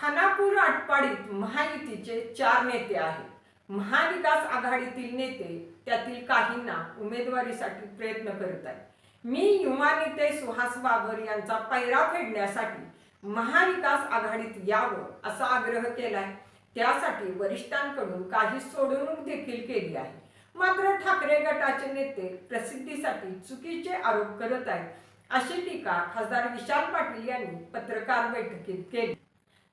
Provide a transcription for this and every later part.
खानापूर आटपाडीत महायुतीचे चार नेते आहेत. महाविकास आघाडीतील नेते त्यातील काहींना उमेदवारीसाठी प्रयत्न करत आहेत. मी युवा नेते सुहास बाबर यांचा पैरा फेडण्यासाठी महाविकास आघाडीत यावं असा आग्रह केलाय. त्यासाठी वरिष्ठांकडून काही सोडवणूक देखील केली आहे. मात्र ठाकरे गटाचे नेते प्रसिद्धीसाठी चुकीचे आरोप करत आहेत अशी टीका खासदार विशाल पाटील यांनी पत्रकार बैठकीत केली.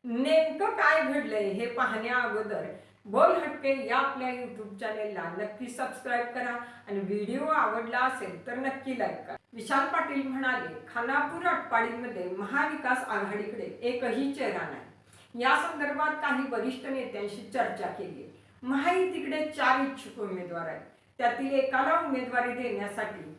नेमकं काय घडलंय हे पाहण्या अगोदर बोल हटके या आपल्या यूट्यूब चॅनेलला नक्की सबस्क्राईब करा आणि व्हिडिओ आवडला असेल तर नक्की लाईक करा. विशाल पाटील म्हणाले खानापूर आटपाडीमध्ये महाविकास आघाडीकडे एकही चेहरा नाही. या संदर्भात काही वरिष्ठ नेत्यांशी चर्चा केली. महायुतीकडे चार इच्छुक उमेदवार आहेत. त्यातील एकाला उमेदवारी देण्यासाठी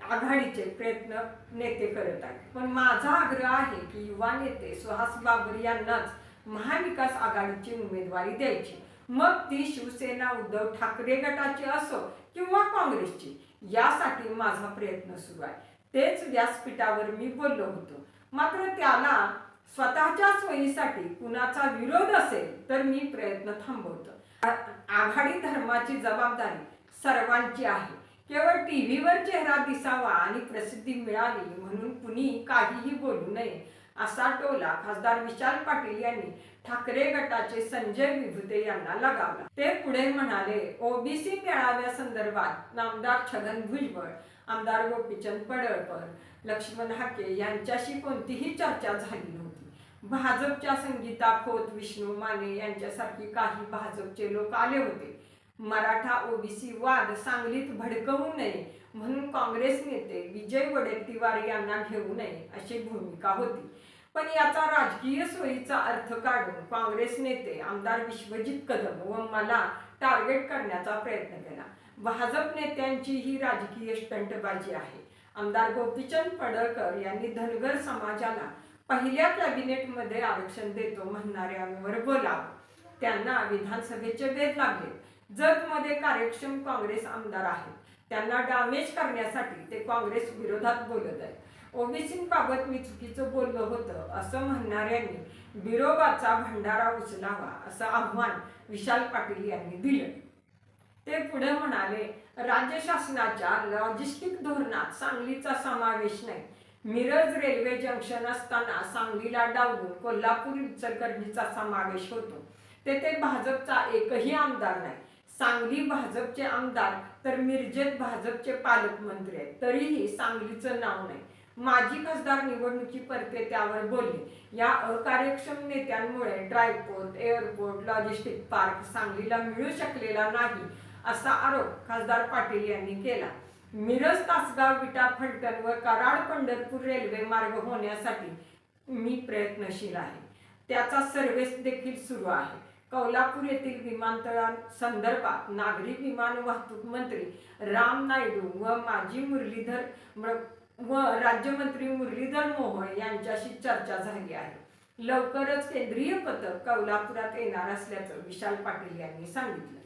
आघाडीचे प्रयत्न नेते करत आहेत. पण माझा आग्रह आहे की युवा नेते सुहास बाबर यांनाच महाविकास आघाडीची उमेदवारी द्यायची. मग ती शिवसेना उद्धव ठाकरे गटाची असो किंवा काँग्रेसची. यासाठी माझा प्रयत्न सुरू आहे. तेच व्यासपीठावर मी बोललो होतो. मात्र त्याला स्वतःच्या सोयीसाठी कुणाचा विरोध असेल तर मी प्रयत्न थांबवतो. आघाडी धर्माची जबाबदारी सर्वांची आहे. केवळ टीव्हीवर चेहरा दिसावा आणि प्रसिद्धी मिळावी म्हणून कुणी काहीही बोलू नये असा टोला खासदार विशाल पाटील यांनी ठाकरे गटाचे संजय विभुते यांना लगावला. ते पुढे म्हणाले ओबीसी मेळाव्यासंदर्भात नामदार छगन भुजबळ आमदार गोपीचंद पडळकर लक्ष्मण हाके यांच्याशी कोणतीही चर्चा झाली नव्हती. भाजपच्या संगीता खोत विष्णू माने यांच्यासारखी काही भाजपचे लोक आले होते. मराठा ओबीसी वाद सांगलीत भडकवू नये म्हणून काँग्रेस नेते विजय वडेट्टीवार यांना घेऊ नये अशी भूमिका होती. पण याचा राजकीय सोयीचा अर्थ काढून काँग्रेस नेते आमदार विश्वजित कदम व मला टार्गेट करण्याचा प्रयत्न केला. भाजप नेत्यांची ही राजकीय स्टंटबाजी आहे. आमदार गोपीचंद पडळकर यांनी धनगर समाजाला पहिल्या कॅबिनेटमध्ये आरक्षण देतो म्हणणाऱ्यांवर बोलावं. त्यांना विधानसभेचे वेध लागले. जतमध्ये कार्यक्षम काँग्रेस आमदार आहेत. त्यांना डॅमेज करण्यासाठी ते काँग्रेस विरोधात बोलत आहेत. ओबीसींबाबत मी चुकीचं बोललो होतं असं म्हणणाऱ्यांनी विरोधाचा भंडारा उचलावा असं आव्हान विशाल पाटील यांनी दिलं. ते पुढे म्हणाले राज्य शासनाच्या लॉजिस्टिक धोरणात सांगलीचा समावेश नाही. मिरज रेल्वे जंक्शन असताना सांगलीला डावून कोल्हापूर इचलकरंजीचा समावेश होतो. तेथे भाजपचा एकही आमदार नाही. सांगली भाजपचे आमदार तर मिरजेत भाजपचे पालकमंत्री आहेत. तरीही सांगलीचं नाव नाही. माजी खासदार निवडणुकी परते त्यावर बोलले. या अकार्यक्षम नेत्यांमुळे dry port airport logistic park सांगलीला मिळू शकलेला नाही असा आरोप खासदार पाटील यांनी केला. मिरज तासगाव विटा फलटण व कराड पंढरपूर रेल्वे मार्ग होण्यासाठी मी प्रयत्नशील आहे. त्याचा सर्वेस देखील सुरू आहे. कोल्हापूर येथील विमानतळांसंदर्भात नागरी विमान वाहतूक मंत्री राम नायडू व माजी मुरलीधर व राज्यमंत्री मुरलीधर मोहोळ यांच्याशी चर्चा झाली आहे. लवकरच केंद्रीय पथक कौलापुरात येणार असल्याचं विशाल पाटील यांनी सांगितलं.